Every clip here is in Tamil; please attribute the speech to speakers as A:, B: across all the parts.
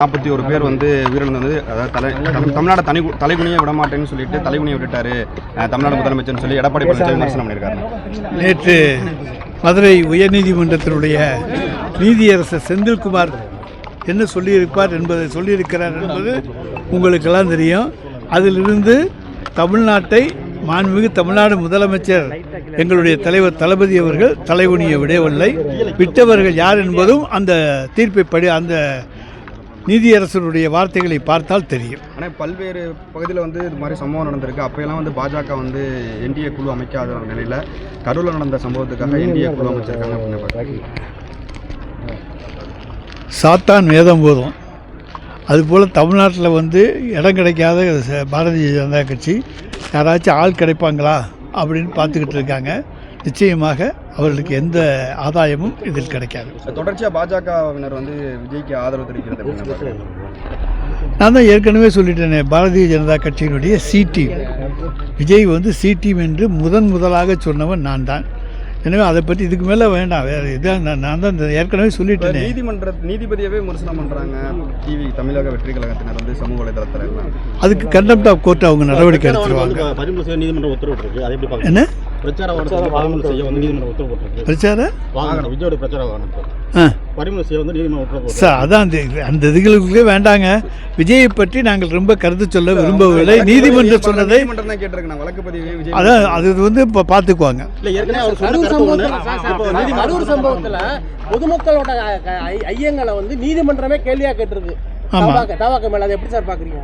A: நாற்பத்தி ஒரு பேர் வந்து உயிரிழந்தது. அதாவது தலை தமிழ்நாடு தனி தலைகுனியை விட மாட்டேன்னு சொல்லிட்டு தலைகுனியை விட்டுட்டாரு தமிழ்நாடு முதலமைச்சர்னு சொல்லி எடப்பாடி பழனிசாமி விமர்சனம் பண்ணியிருக்காரு.
B: நேற்று மதுரை உயர்நீதிமன்றத்தினுடைய நீதியரசர் செந்தில்குமார் என்ன சொல்லியிருப்பார் என்பதை சொல்லியிருக்கிறார் என்பது உங்களுக்கெல்லாம் தெரியும். அதிலிருந்து தமிழ்நாட்டை மாண்புமிகு தமிழ்நாடு முதலமைச்சர் எங்களுடைய தலைவர் தளபதி அவர்கள் தலைகுனியை விடவில்லை. விட்டவர்கள் யார் என்பதும் அந்த தீர்ப்பை படி அந்த நீதியரசருடைய வார்த்தைகளை பார்த்தால் தெரியும்.
A: ஆனால் பல்வேறு பகுதியில் வந்து இது மாதிரி சம்பவம் நடந்திருக்கு. அப்போயெல்லாம் வந்து பாஜக வந்து என்டிஏ குழு அமைக்காத நிலையில் கரூரில் நடந்த சம்பவத்துக்காக என்டிஏ குழு அமைச்சிருக்காங்க அப்படின்னு
B: சாத்தான் வேதம் போதும். அதுபோல் தமிழ்நாட்டில் வந்து இடம் கிடைக்காத ச- பாரதிய ஜனதா கட்சி யாராச்சும் ஆள் கிடைப்பாங்களா அப்படின்னு பார்த்துக்கிட்டு இருக்காங்க. நிச்சயமாக அவர்களுக்கு எந்த ஆதாயமும் இதில் கிடைக்காது.
A: தொடர்ச்சியாக பாஜகவினர் வந்து விஜய்க்கு ஆதரவு தெரிவிக்கிறது
B: நான் தான் ஏற்கனவே சொல்லிட்டேனே பாரதிய ஜனதா கட்சியினுடைய சி டீம் விஜய் வந்து சி டீம் என்று முதன் முதலாக சொன்னவன் நான் தான். எனவே அதை பற்றி இதுக்கு மேலே வேண்டாம். வேறு இதான் நான் நான் தான் இந்த ஏற்கனவே சொல்லிட்டேனே.
A: நீதிமன்ற நீதிபதியவே விமர்சனம் பண்ணுறாங்க டிவி தமிழக வெற்றி கழகத்தினர் வந்து சமூக வலைதளத்தில்
B: அதுக்கு கண்டெம்ட் ஆஃப் கோர்ட் அவங்க நடவடிக்கை எடுத்துருவாங்க.
C: நீதிமன்றம் எப்படி பார்க்க
B: என்ன?
C: பிரச்சார பதிமூணு செய்ய வந்து நீதிமன்றம் உத்தரவு போட்டிருக்கு
B: பிரச்சார
C: வாகனம் பதிமூணு செய்ய வந்து நீதிமன்றம் உத்தரவு போட்டிருக்கு.
B: சார் அதான் அந்த அந்த இதுகளுக்குள்ளே வேண்டாங்க. விஜயை பற்றி நாங்கள் ரொம்ப கருத்து சொல்ல விரும்பவில்லை. நீதிமன்றம் சொன்னதை
A: நீதிமன்றம் தான் கேட்டிருக்கு நான் வழக்கு பதிவு
B: அதான் அது வந்து இப்போ பார்த்துக்குவாங்க.
C: இல்ல ஏற்கனவே அவர் சொன்ன
D: சம்பவத்துல கரூர் சம்பவத்துல பொதுமக்களோட ஐயங்களை வந்து நீதிமன்றமே கேள்வியா கேட்டிருக்கு.
B: ஆமா.
D: தவாக்க தவாக்க மேல அதை எப்படி சார் பாக்குறீங்க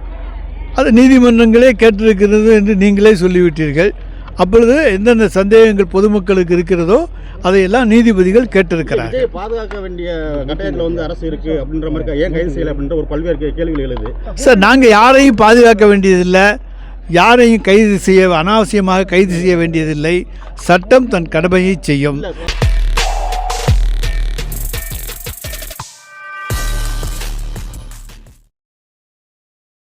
B: அது நீதிமன்றங்களே கேட்டிருக்கிறது என்று நீங்களே சொல்லிவிட்டீர்கள். அப்பொழுது எந்தெந்த சந்தேகங்கள் பொதுமக்களுக்கு இருக்கிறதோ அதையெல்லாம் நீதிபதிகள் கேட்டிருக்கிறார்கள்.
C: விஜயை பாதுகாக்க வேண்டிய கட்டாயத்தில் வந்து அரசு இருக்கு அப்படின்ற மாதிரி ஏன் கைது செய்யல அப்படின்ற ஒரு பல்வேறு கேள்விகள் எழுது.
B: சார் நாங்கள் யாரையும் பாதுகாக்க வேண்டியதில்லை. யாரையும் கைது செய்ய அனாவசியமாக கைது செய்ய வேண்டியதில்லை. சட்டம் தன் கடமையை செய்யும்.